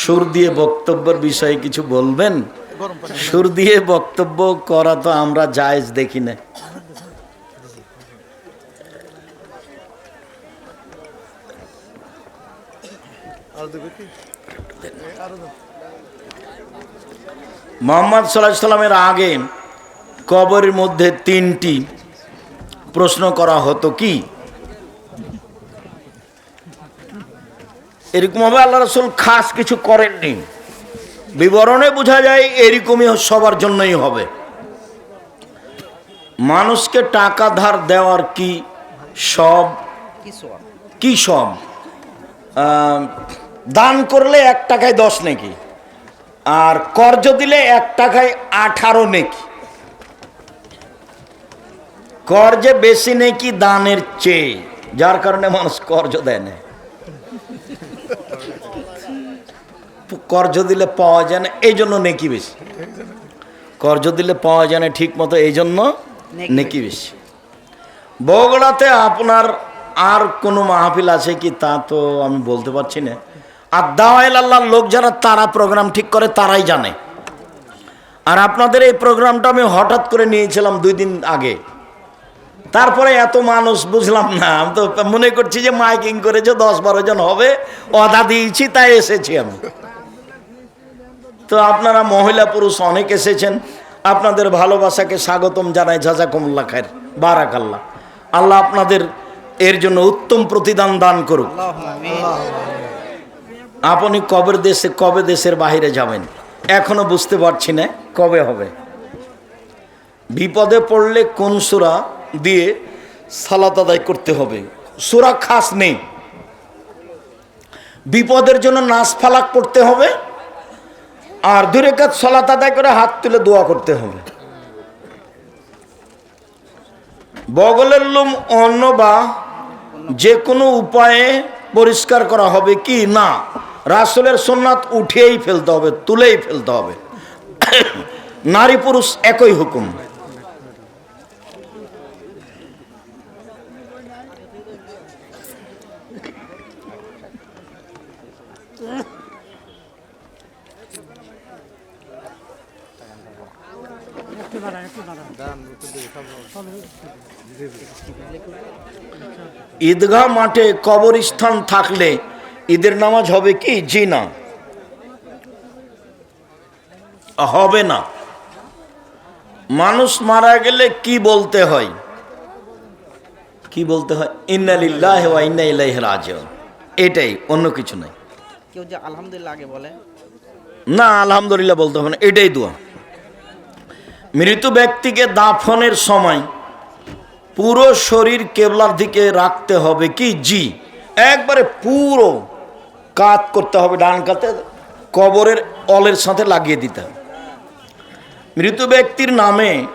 সুর দিয়ে বক্তব্যের বিষয়ে কিছু বলবেন? সুর দিয়ে বক্তব্য করা তো আমরা জায়েজ দেখি না। মোহাম্মদ সাল্লাহ সাল্লামের আগে কবরের মধ্যে তিনটি প্রশ্ন করা হতো কি? এরকমভাবে আল্লাহ রসুল খাস কিছু করেননি। বিবরণে বোঝা যায় এরকমই সবার জন্যই হবে। মানুষকে টাকা ধার দেওয়ার কি সব? কি সব? দান করলে এক টাকায় দশ নাকি আর কর্জ দিলে এক টাকায় আঠারো নেকি। কর্জে বেশি নেকি দানের চেয়ে যার কারণে মানুষ কর্জ দেয় না। কর্জ দিলে পাওয়া যায় না এই জন্য নেকি বেশি। কর্জ দিলে পাওয়া যায় না ঠিক মতো এই জন্য নেকি বেশি। বগুড়াতে আপনার আর কোনো মাহফিল আছে কি? তা তো আমি বলতে পারছি না। আর দাওয়াইল আল্লাহর লোক যারা তারা প্রোগ্রাম ঠিক করে তারাই জানে। আর আপনাদের এই প্রোগ্রামটা আমি হঠাৎ করে নিয়েছিলাম দুই দিন আগে। তারপরে এত মানুষ বুঝলাম না। আমি তো মনে করছি যে মাইকিং করেছে দশ বারো জন হবে অদা দিয়েছি তাই এসেছি আমি। তো আপনারা মহিলা পুরুষ অনেক এসেছেন। আপনাদের ভালোবাসাকে স্বাগতম জানাই জাজাকুমুল্লা খায়ের বারাকাল্লাহ। আল্লাহ আপনাদের এর জন্য উত্তম প্রতিদান দান করুক। আপনি কবে দেশে, কবে দেশের বাইরে যাবেন? এখনও বুঝতে পারছি না কবে হবে। বিপদে পড়লে কোন সুরা দিয়ে সালাত আদায় করতে হবে? সুরা খাস নেই। বিপদের জন্য নাচ ফালাক পড়তে হবে। আর দূরে কাজ সলাত আদায় করে হাত তুলে দোয়া করতে হবে। বগলের লোম অন্য বা যে কোনো উপায়ে পরিষ্কার করা হবে কি? না। রাসুলের সোননাথ উঠিয়েই ফেলতে হবে, তুলেই ফেলতে হবে। নারী পুরুষ একই হুকুম। ঈদগাহ মাঠে কবরস্থান থাকলে ঈদের নামাজ হবে কি? জি না। হবে না। মানুষ মারা গেলে কি বলতে হয়? কি বলতে হয়? ইন্নালিল্লাহ ওয়া ইন্না ইলাইহি রাজিউন। এটাই অন্য কিছু নাই। কেউ যে আলহামদুলিল্লাহ আগে বলে। না আলহামদুলিল্লাহ বলতে হবে না। এটাই দোয়া। মৃত ব্যক্তিকে দাফনের সময় পুরো শরীর কেবলার দিকে রাখতে হবে কি? জি। একবারে পুরো কাত করতে হবে, ডান কাতে কবরের অলের সাথে লাগিয়ে দিতে হবে। মৃত ব্যক্তির নামে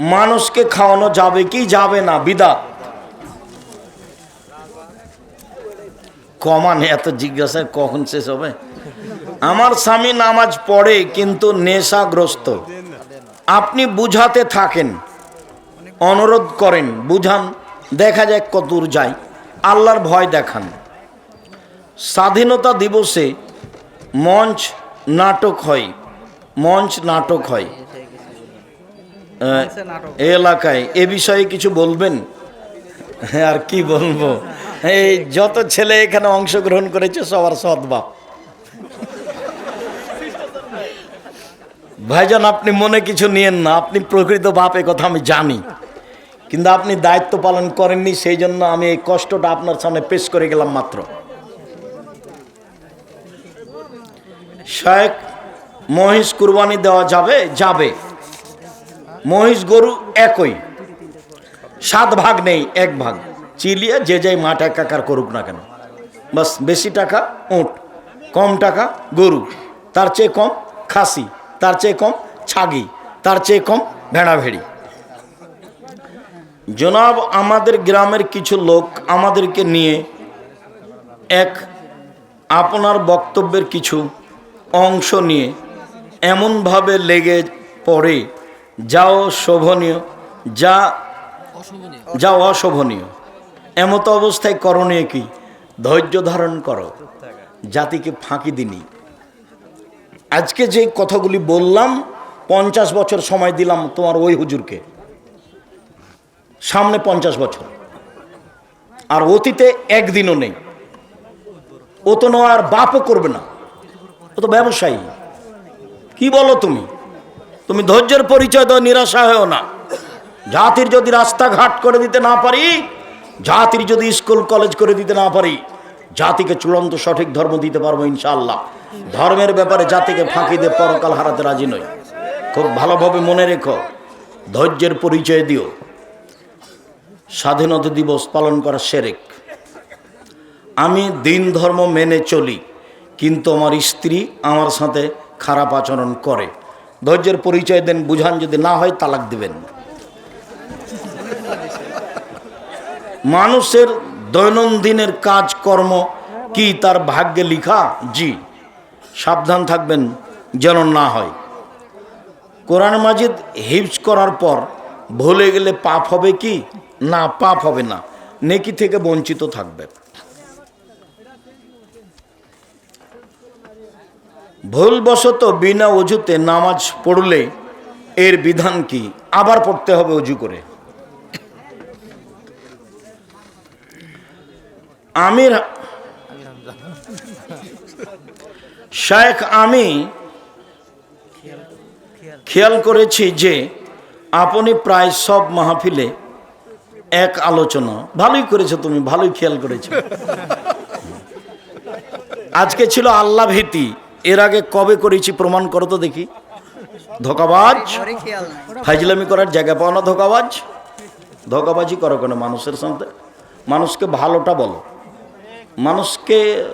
মানুষকে খাওয়ানো যাবে কি? যাবে না বিদা কমান এত জিজ্ঞাসা, কখন শেষ হবে? আমার স্বামী নামাজ পড়ে কিন্তু নেশাগ্রস্ত। বুঝাতে থাকেন, অনুরোধ করেন, বুঝান, দেখা যায় কত দূর যায় আল্লাহর ভয় দেখান। স্বাধীনতা দিবসে মঞ্চ নাটক হয়, মঞ্চ নাটক হয়। এলাকায়, এ বিষয়ে কিছু বলবেন? আর কি বলব? এই যত ছেলে এখানে অংশগ্রহণ করেছে, সবার সদ্বাপ ভাইজান, আপনি মনে কিছু নিয়েন না। আপনি প্রকৃত বাপ কথা আমি জানি। কিন্তু আপনি দায়িত্ব পালন করেননি, সেই জন্য আমি এই কষ্টটা আপনার সামনে পেশ করে গেলাম মাত্র। শেখ মহিষ কুরবানি দেওয়া যাবে? যাবে। মহিষ গরু একই। সাত ভাগ নেই, এক ভাগ। চিলিয়ে যে যাই মাঠ একাকার করুক না কেন। বাস, বেশি টাকা উঁট, কম টাকা গরু। তার চেয়ে কম খাসি। তার চেয়ে কম ছাগি, তার চেয়ে কম ভেড়া ভেড়ি জনাব, আমাদের গ্রামের কিছু লোক আমাদেরকে নিয়ে এক আপনার বক্তব্যের কিছু অংশ নিয়ে এমনভাবে লেগে পড়ে, যাও শোভনীয়, যা যা অশোভনীয়। এমত অবস্থায় করণীয় কি? ধৈর্য ধারণ করো। জাতিকে ফাঁকি দিনি। আজকে যে কথাগুলি বললাম, পঞ্চাশ বছর সময় দিলাম তোমার ওই হুজুরকে। সামনে পঞ্চাশ বছর। আর অতীতে একদিনও নেই। ও তো আর বাপও করবে না। ও তো ব্যবসায়ী। কি বলো তুমি? তুমি ধৈর্যের পরিচয় দাও, নিরাশা হয়েও না। জাতির যদি রাস্তাঘাট করে দিতে না পারি, জাতির যদি স্কুল, কলেজ করে দিতে না পারি জাতিকে চূড়ান্ত সঠিক ধর্ম দিতে পারব ইনশাআল্লাহ। ধর্মের ব্যাপারে জাতিকে ফাঁকি দিয়ে পরকাল হারাতে রাজি নই। খুব ভালোভাবে মনে রেখো, ধৈর্যের পরিচয় দিও। স্বাধীনতা দিবস পালন করা সেরেক। আমি দিন ধর্ম মেনে চলি, কিন্তু আমার স্ত্রী আমার সাথে খারাপ আচরণ করে। ধৈর্যের পরিচয় দেন, বুঝান যদি না হয় তালাক দিবেন। মানুষের দৈনন্দিনের কাজকর্ম কি তার ভাগ্যে লিখা? জি। সাবধান থাকবেন যেন না হয়। কোরআন মাজিদ হিপস করার পর ভুলে গেলে পাপ হবে কি? না, পাপ হবে না। নেকি থেকে বঞ্চিত থাকবে। ভুলবশত বিনা অজুতে নামাজ পড়লে এর বিধান কি? আবার পড়তে হবে অজু করে। আমির শেখ আমি খেয়াল করেছি যে আপনি প্রায় সব মাহফিলে এক আলোচনা। ভালোই করেছ তুমি, ভালোই খেয়াল করেছ। আজকে ছিল আল্লাহ ভীতি। এর আগে কবে করেছি প্রমাণ করো তো দেখি। ধোকাবাজ? ফাইজলামি করার জায়গা পাও না ধোকাবাজ? ধোকাবাজি করো কেন মানুষের সাথে? মানুষকে ভালোটা বলো। মানুষকে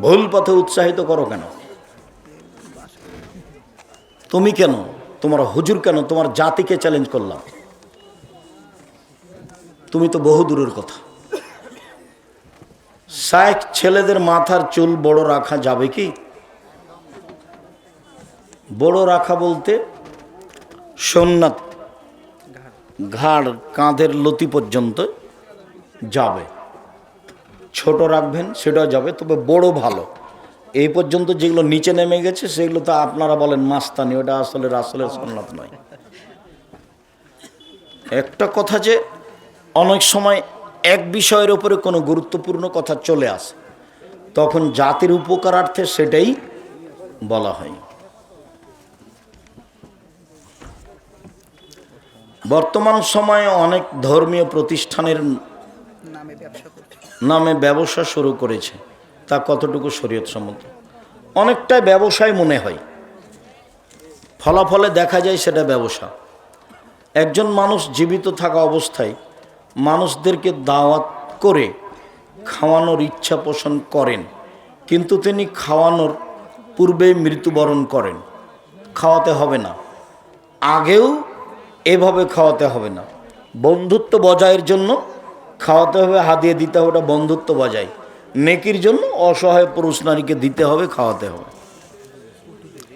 ভুল পথে উৎসাহিত করো কেন? তুমি কেন? তোমার হুজুর কেন? তোমার জাতিকে চ্যালেঞ্জ করলাম। তুমি তো বহু দূরের কথা। শায়েক ছেলেদের মাথার চুল বড় রাখা যাবে কি? বড় রাখা বলতে সোমনাথ ঘাড় কাঁধের লতি পর্যন্ত যাবে। ছোট রাখবেন সেটাও যাবে, তবে বড় ভালো। এই পর্যন্ত যেগুলো নিচে নেমে গেছে, সেগুলো তো আপনারা বলেন মাস্তানি, ওটা আসলে রাসলের সোমনাথ নয়। একটা কথা যে, অনেক সময় এক বিষয়ের উপরে কোনো গুরুত্বপূর্ণ কথা চলে আসে, তখন জাতির উপকারার্থে সেটাই বলা হয়। বর্তমান সময়ে অনেক ধর্মীয় প্রতিষ্ঠানের নামে ব্যবসা শুরু করেছে, তা কতটুকু শরীয়ত সম্মত? অনেকটাই ব্যবসায় মনে হয়। ফলাফলে দেখা যায় সেটা ব্যবসা। একজন মানুষ জীবিত থাকা অবস্থায় মানুষদেরকে দাওয়াত করে খাওয়ানোর ইচ্ছা পোষণ করেন, কিন্তু তিনি খাওয়ানোর পূর্বে মৃত্যুবরণ করেন। খাওয়াতে হবে না। আগেও এভাবে খাওয়াতে হবে না। বন্ধুত্ব বজায়ের জন্য খাওয়াতে হবে হাতিয়ে দিতে হবে, ওটা বন্ধুত্ব বজায়। নেকির জন্য অসহায় পুরুষ নারীকে দিতে হবে, খাওয়াতে হবে।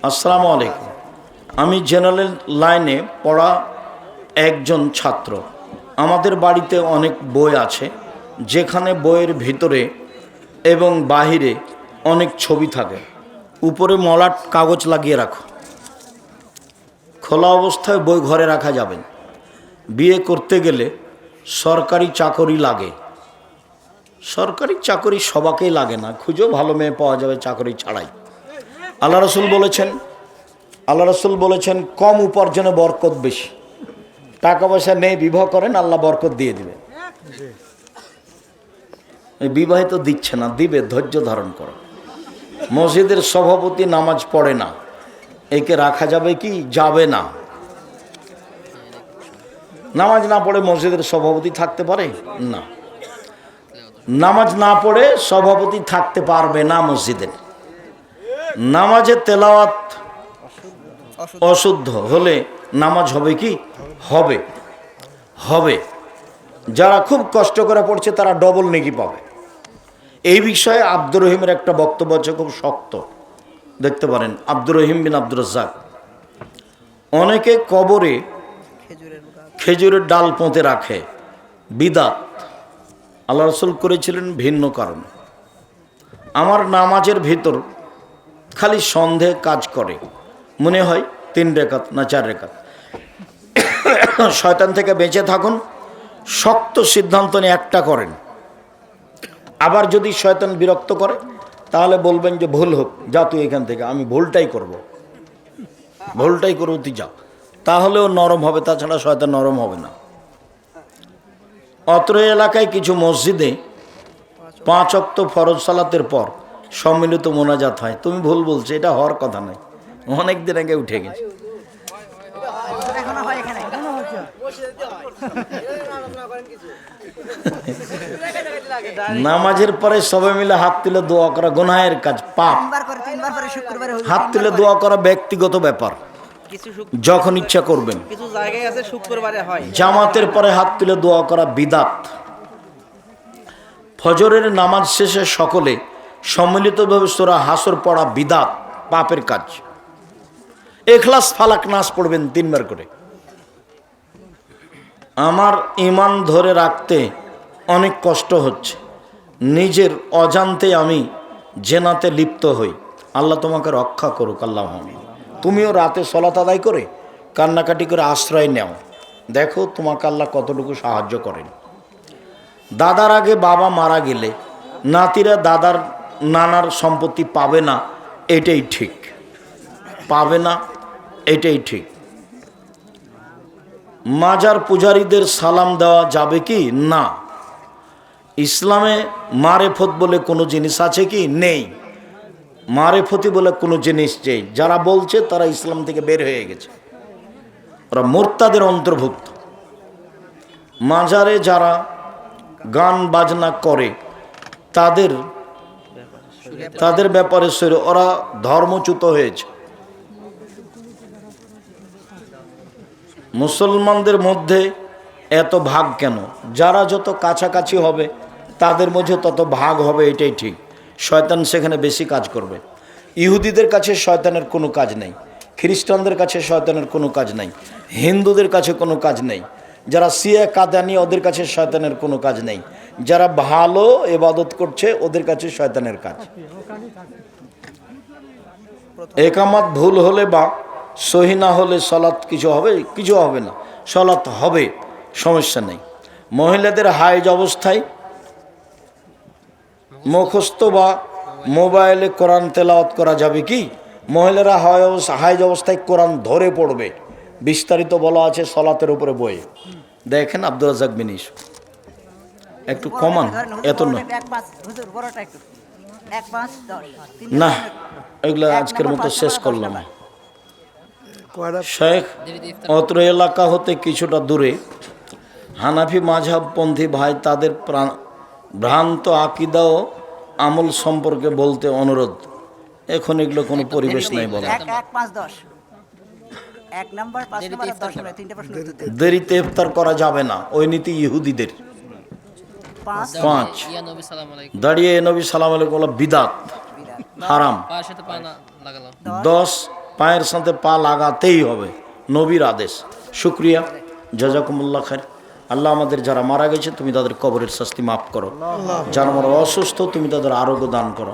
আসসালামু আলাইকুম। আমি জেনারেল লাইনে পড়া একজন ছাত্র। আমাদের বাড়িতে অনেক বই আছে, যেখানে বইয়ের ভিতরে এবং বাহিরে অনেক ছবি থাকে। উপরে মলাট কাগজ লাগিয়ে রাখো। খোলা অবস্থায় বই ঘরে রাখা যাবে বিয়ে করতে গেলে সরকারি চাকরি লাগে। সরকারি চাকরি সবাকেই লাগে না খুঁজেও ভালো মেয়ে পাওয়া যাবে চাকরি ছাড়াই। আল্লাহ রসুল বলেছেন, আল্লাহ রসুল বলেছেন, কম উপার্জনে বরকত বেশি। টাকা পয়সা নেই, বিবাহ করেন, আল্লাহ বরকত দিয়ে দিবে এই তো দিচ্ছে না, দিবে, ধৈর্য ধারণ করো। মসজিদের সভাপতি নামাজ পড়ে না, একে রাখা যাবে কি, যাবে না। নামাজ না পড়ে মসজিদের সভাপতি থাকতে পারে? না। নামাজ না পড়ে সভাপতি থাকতে পারবে না মসজিদের নামাজে তেলাওয়াত অশুদ্ধ হলে নামাজ হবে কি? হবে। হবে। যারা খুব কষ্ট করে পড়ছে তারা ডবল নেকি পাবে। এই বিষয়ে আব্দুর রহিমের একটা বক্তব্য আছে, খুব শক্ত। দেখতে পারেন, আব্দুর রহিম বিন আব্দুর রাজ্জাক। অনেকে কবরে খেজুরের ডাল পোঁতে রাখে। বিদাত। আল্লাহ রসুল করেছিলেন ভিন্ন কারণ। আমার নামাজের ভিতর খালি সন্দেহ কাজ করে। মনে হয় তিন রেখাত না চার রেখাত। শয়তান থেকে বেঁচে থাকুন। শক্ত সিদ্ধান্ত নিয়ে একটা করেন। আবার যদি শয়তান বিরক্ত করে, তাহলে বলবেন যে ভুল হোক, যা তুই এখান থেকে, আমি ভুলটাই করব। ভুলটাই করব, তুই যা। তাহলেও নরম হবে তাছাড়া শয়তান নরম হবে না। অত্র এলাকায় কিছু মসজিদে পাঁচ অক্ত ফরজ সালাতের পর সম্মিলিত মোনাজাত হয়। তুমি ভুল বলছো এটা হওয়ার কথা নয়। অনেক দিন আগে উঠে গেছে। নামাজের পরে সবাই মিলে হাত তুলে দোয়া করা গোনাহের কাজ পাপ। হাত তুলে দোয়া করা ব্যক্তিগত ব্যাপার। যখন ইচ্ছা করবেন। কিছু জায়গায় আছে শুক্রবারে হয়। জামাতের পরে হাত তুলে দোয়া করা বিদাত। ফজরের নামাজ শেষে সকলে সম্মিলিতভাবে সোরা হাসর পড়া বিদাত পাপের কাজ। এখলাস ফালাক নাচ পড়বেন তিনবার করে। আমার ইমান ধরে রাখতে অনেক কষ্ট হচ্ছে। নিজের অজান্তে আমি জেনাতে লিপ্ত হই। আল্লাহ তোমাকে রক্ষা করুক আল্লাহ তুমিও রাতে সলাত আদায় করে, কান্নাকাটি করে আশ্রয় নেও। দেখো তোমাকে আল্লাহ কতটুকু সাহায্য করেন। দাদার আগে বাবা মারা গেলে নাতিরা দাদার নানার সম্পত্তি পাবে না, এটাই ঠিক। পাবে না, এটাই ঠিক। মাজার পূজারীদের সালাম দেওয়া যাবে কি? না। ইসলামে মারেফত বলে কোনো জিনিস আছে কি? নেই। মারেফতি বলে কোনো জিনিস নেই। যারা বলছে তারা ইসলাম থেকে বের হয়ে গেছে। ওরা মোর্তাদের অন্তর্ভুক্ত। মাজারে যারা গান বাজনা করে, তাদের তাদের ব্যাপারে শরীর- ওরা ধর্মচ্যুত হয়েছে। মুসলমানদের মধ্যে এত ভাগ কেন? যারা যত কাছাকাছি হবে, তাদের মধ্যে তত ভাগ হবে, এটাই ঠিক। শয়তান সেখানে বেশি কাজ করবে। ইহুদিদের কাছে শয়তানের কোনো কাজ নেই। খ্রিস্টানদের কাছে শয়তানের কোনো কাজ নেই। হিন্দুদের কাছে কোনো কাজ নেই। যারা সিয়া কাদানি, ওদের কাছে শয়তানের কোনো কাজ নেই। যারা ভালো এবাদত করছে, ওদের কাছে শয়তানের কাজ। একামাত ভুল হলে বা সহি না হলে সলাৎ কিছু হবে? কিছু হবে না। সলাৎ হবে। সমস্যা নেই। মহিলাদের হাইজ অবস্থায় মুখস্থ বা মোবাইলে কোরআন তেলাওয়াত করা যাবে কি? মহিলারা হাই অবস্থা হাইজ অবস্থায় কোরআন ধরে পড়বে। বিস্তারিত বলা আছে সলাতের উপরে বইয়ে দেখেন আব্দুল রাজাক বিনিস একটু কমান এত নয় এক পাঁচ হুজুর বড়টা একটু। এক পাঁচ দশ তিন না এগুলো আজকের মতো শেষ করলাম। শেখ অত্র এলাকা হতে কিছুটা দূরে। হানাফি মাঝাবপন্থী ভাই তাদের প্রাণ ভ্রান্ত আকিদা ও আমল সম্পর্কে বলতে অনুরোধ। এখন এগুলো কোনো পরিবেশ নাই বলা এক এক পাঁচ দশ। এক নাম্বার পাঁচ নাম্বার আর দশ নাম্বার তিনটে প্রশ্ন উত্তর দিন। দেরিতে ইফতার করা যাবে না। ওই নীতি ইহুদিদের। পাঁচ পাঁচ। নবী সালাম আলাইকুম। দাঁড়িয়ে নবী সালাম আলাইকুম বলা বিদাত। হারাম। দশ। পায়ের সাথে পা লাগাতেই হবে। নবীর আদেশ। শুক্রিয়া। জাজাকুমুল্লাহ খার আল্লাহ আমাদের যারা মারা গেছে, তুমি তাদের কবরের শাস্তি মাফ করো। যারা আমার অসুস্থ, তুমি তাদের আরোগ্য দান করো।